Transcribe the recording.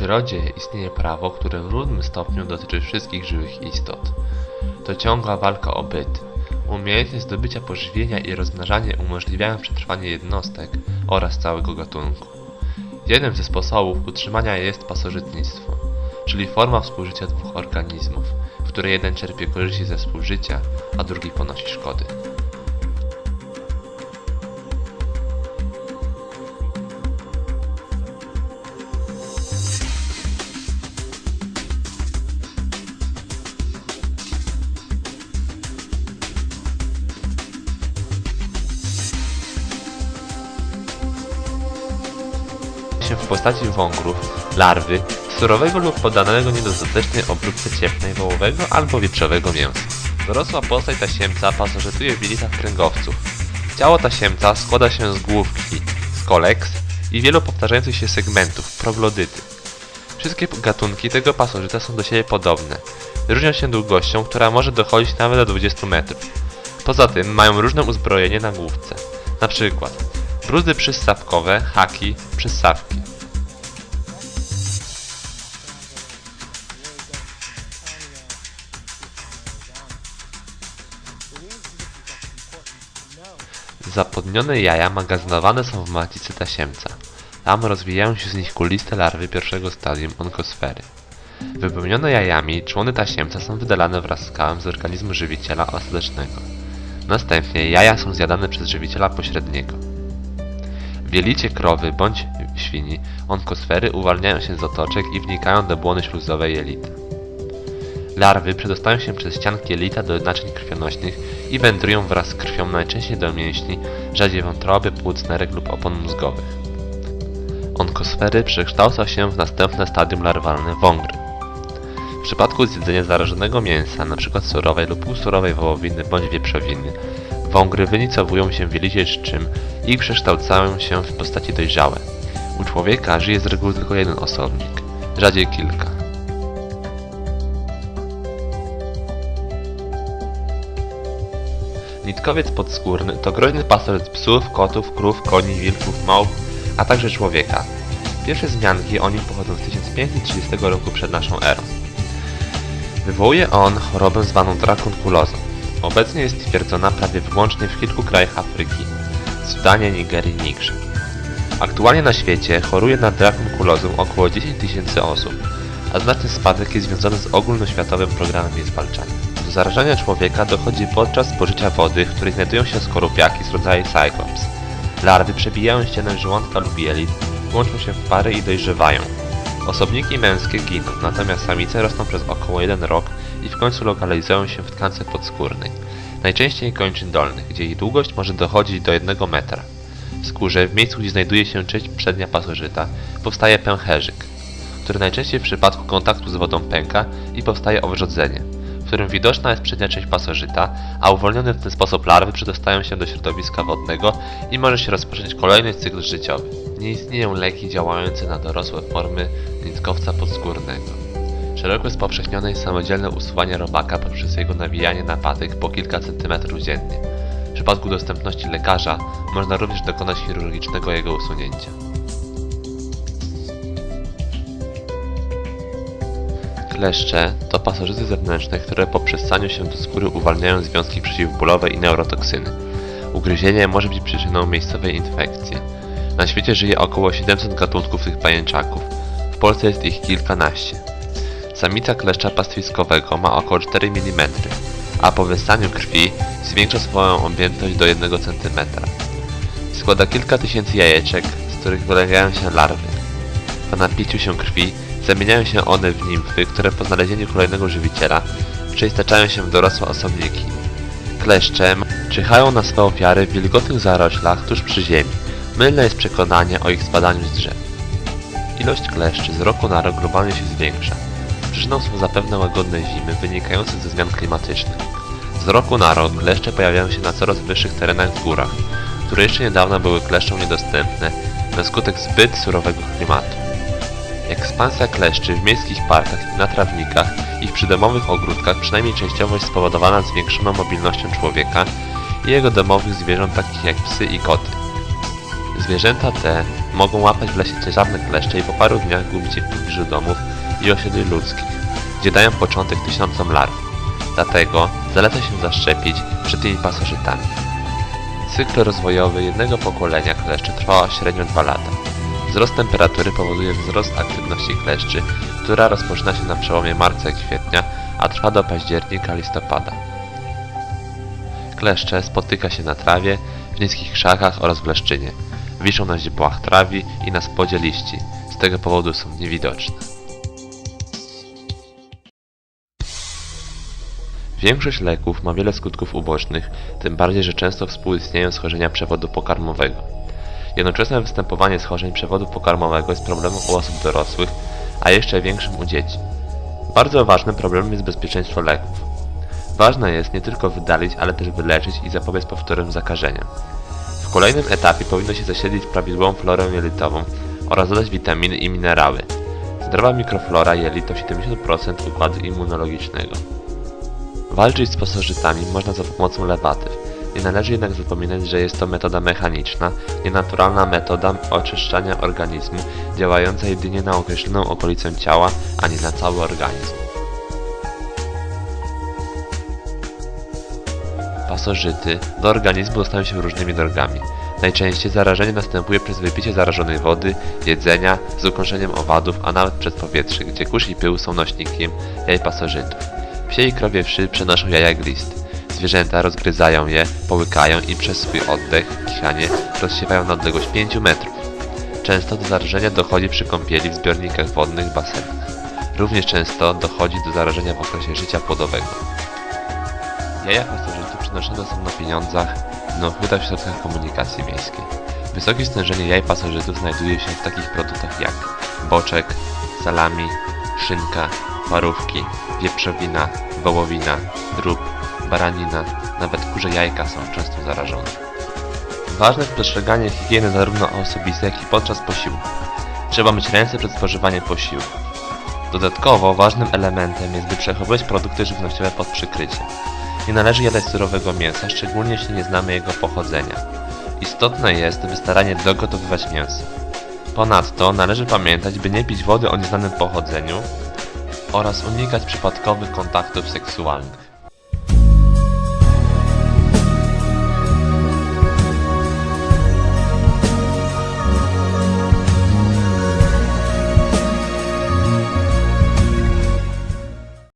przyrodzie istnieje prawo, które w równym stopniu dotyczy wszystkich żywych istot. To ciągła walka o byt. Umiejętność zdobycia pożywienia i rozmnażanie umożliwiają przetrwanie jednostek oraz całego gatunku. Jednym ze sposobów utrzymania jest pasożytnictwo, czyli forma współżycia dwóch organizmów, w której jeden czerpie korzyści ze współżycia, a drugi ponosi szkody. Się w postaci wągrów, larwy, surowego lub poddanego niedostatecznej obróbce cieplnej wołowego albo wieprzowego mięsa. Dorosła postać tasiemca pasożytuje w jelitach kręgowców. Ciało tasiemca składa się z główki, z koleks i wielu powtarzających się segmentów, proglodyty. Wszystkie gatunki tego pasożyta są do siebie podobne. Różnią się długością, która może dochodzić nawet do 20 metrów. Poza tym mają różne uzbrojenie na główce. Na przykład bruzdy przyssawkowe, haki, przyssawki. Zapodnione jaja magazynowane są w macicy tasiemca. Tam rozwijają się z nich kuliste larwy pierwszego stadium onkosfery. Wypełnione jajami człony tasiemca są wydalane wraz z kałem z organizmu żywiciela ostatecznego. Następnie jaja są zjadane przez żywiciela pośredniego. W jelicie krowy bądź świni onkosfery uwalniają się z otoczek i wnikają do błony śluzowej jelita. Larwy przedostają się przez ścianki jelita do naczyń krwionośnych i wędrują wraz z krwią najczęściej do mięśni, rzadziej wątroby, płuc, nerek lub opon mózgowych. Onkosfery przekształca się w następne stadium larwalne wągry. W przypadku zjedzenia zarażonego mięsa, np. surowej lub półsurowej wołowiny bądź wieprzowiny, wągry wynicowują się w jelicie czczym i przekształcają się w postaci dojrzałe. U człowieka żyje z reguły tylko jeden osobnik, rzadziej kilka. Nitkowiec podskórny to groźny pasożyt psów, kotów, krów, koni, wilków, małp, a także człowieka. Pierwsze wzmianki o nim pochodzą z 1530 roku przed naszą erą. Wywołuje on chorobę zwaną drakonkulozą. Obecnie jest stwierdzona prawie wyłącznie w kilku krajach Afryki Sudanie, Nigerii i Nigrze. Aktualnie na świecie choruje na drakonkulozę około 10 tysięcy osób, a znaczny spadek jest związany z ogólnoświatowym programem jej zwalczania. Do zarażania człowieka dochodzi podczas spożycia wody, w której znajdują się skorupiaki z rodzaju Cyclops. Larwy przebijają ścianę żołądka lub jelit, łączą się w pary i dojrzewają. Osobniki męskie giną, natomiast samice rosną przez około 1 rok i w końcu lokalizują się w tkance podskórnej, najczęściej kończyn dolnych, gdzie ich długość może dochodzić do 1 metra. W skórze, w miejscu gdzie znajduje się część przednia pasożyta, powstaje pęcherzyk, który najczęściej w przypadku kontaktu z wodą pęka i powstaje owrzodzenie, w którym widoczna jest przednia część pasożyta, a uwolnione w ten sposób larwy przedostają się do środowiska wodnego i może się rozpocząć kolejny cykl życiowy. Nie istnieją leki działające na dorosłe formy nitkowca podskórnego. Szeroko jest powszechnione jest samodzielne usuwanie robaka poprzez jego nawijanie na patyk po kilka centymetrów dziennie. W przypadku dostępności lekarza można również dokonać chirurgicznego jego usunięcia. Kleszcze to pasożyty zewnętrzne, które po przessaniu się do skóry uwalniają związki przeciwbólowe i neurotoksyny. Ugryzienie może być przyczyną miejscowej infekcji. Na świecie żyje około 700 gatunków tych pajęczaków. W Polsce jest ich kilkanaście. Samica kleszcza pastwiskowego ma około 4 mm, a po wyssaniu krwi zwiększa swoją objętość do 1 cm. Składa kilka tysięcy jajeczek, z których wylegają się larwy. Po napiciu się krwi zamieniają się one w nimfy, które po znalezieniu kolejnego żywiciela przeistaczają się w dorosłe osobniki. Kleszcze czyhają na swe ofiary w wilgotnych zaroślach tuż przy ziemi. Mylne jest przekonanie o ich spadaniu z drzew. Ilość kleszczy z roku na rok globalnie się zwiększa. Przyczyną są zapewne łagodne zimy wynikające ze zmian klimatycznych. Z roku na rok kleszcze pojawiają się na coraz wyższych terenach w górach, które jeszcze niedawno były kleszczom niedostępne na skutek zbyt surowego klimatu. Ekspansja kleszczy w miejskich parkach na trawnikach i w przydomowych ogródkach przynajmniej częściowo jest spowodowana zwiększoną mobilnością człowieka i jego domowych zwierząt takich jak psy i koty. Zwierzęta te Mogą łapać w lesie ciężarne kleszcze i po paru dniach gubić je w pobliżu domów i osiedli ludzkich, gdzie dają początek tysiącom larw. Dlatego zaleca się zaszczepić przed tymi pasożytami. Cykl rozwojowy jednego pokolenia kleszczy trwa średnio 2 lata. Wzrost temperatury powoduje wzrost aktywności kleszczy, która rozpoczyna się na przełomie marca i kwietnia, a trwa do października-listopada. Kleszcze spotyka się na trawie, w niskich krzakach oraz w leszczynie. Wiszą na źdźbłach trawi i na spodzie liści. Z tego powodu są niewidoczne. Większość leków ma wiele skutków ubocznych, tym bardziej, że często współistnieją schorzenia przewodu pokarmowego. Jednoczesne występowanie schorzeń przewodu pokarmowego jest problemem u osób dorosłych, a jeszcze większym u dzieci. Bardzo ważnym problemem jest bezpieczeństwo leków. Ważne jest nie tylko wydalić, ale też wyleczyć i zapobiec powtórnym zakażeniom. W kolejnym etapie powinno się zasiedlić prawidłową florę jelitową oraz dodać witaminy i minerały. Zdrowa mikroflora jelit to 70% układu immunologicznego. Walczyć z pasożytami można za pomocą lewatyw. Nie należy jednak zapominać, że jest to metoda mechaniczna, nienaturalna metoda oczyszczania organizmu, działająca jedynie na określoną okolicę ciała, a nie na cały organizm. Pasożyty do organizmu dostają się różnymi drogami. Najczęściej zarażenie następuje przez wypicie zarażonej wody, jedzenia, z ukąszeniem owadów, a nawet przez powietrze, gdzie kurz i pył są nośnikiem jaj pasożytów. Psie i krowie wszy przenoszą jaja glisty. Zwierzęta rozgryzają je, połykają i przez swój oddech, kichanie rozsiewają na odległość 5 metrów. Często do zarażenia dochodzi przy kąpieli w zbiornikach wodnych basenach. Również często dochodzi do zarażenia w okresie życia płodowego. Jaja pasożytów przenoszone są na pieniądzach uchwytach w środkach komunikacji miejskiej. Wysokie stężenie jaj pasożytów znajduje się w takich produktach jak boczek, salami, szynka, parówki, wieprzowina, wołowina, drób, baranina, nawet kurze jajka są często zarażone. Ważne jest przestrzeganie higieny zarówno osobistej, jak i podczas posiłku. Trzeba myć ręce przed spożywaniem posiłku. Dodatkowo ważnym elementem jest, by przechowywać produkty żywnościowe pod przykryciem. Nie należy jadać surowego mięsa, szczególnie jeśli nie znamy jego pochodzenia. Istotne jest, by starannie dogotowywać mięso. Ponadto należy pamiętać, by nie pić wody o nieznanym pochodzeniu oraz unikać przypadkowych kontaktów seksualnych.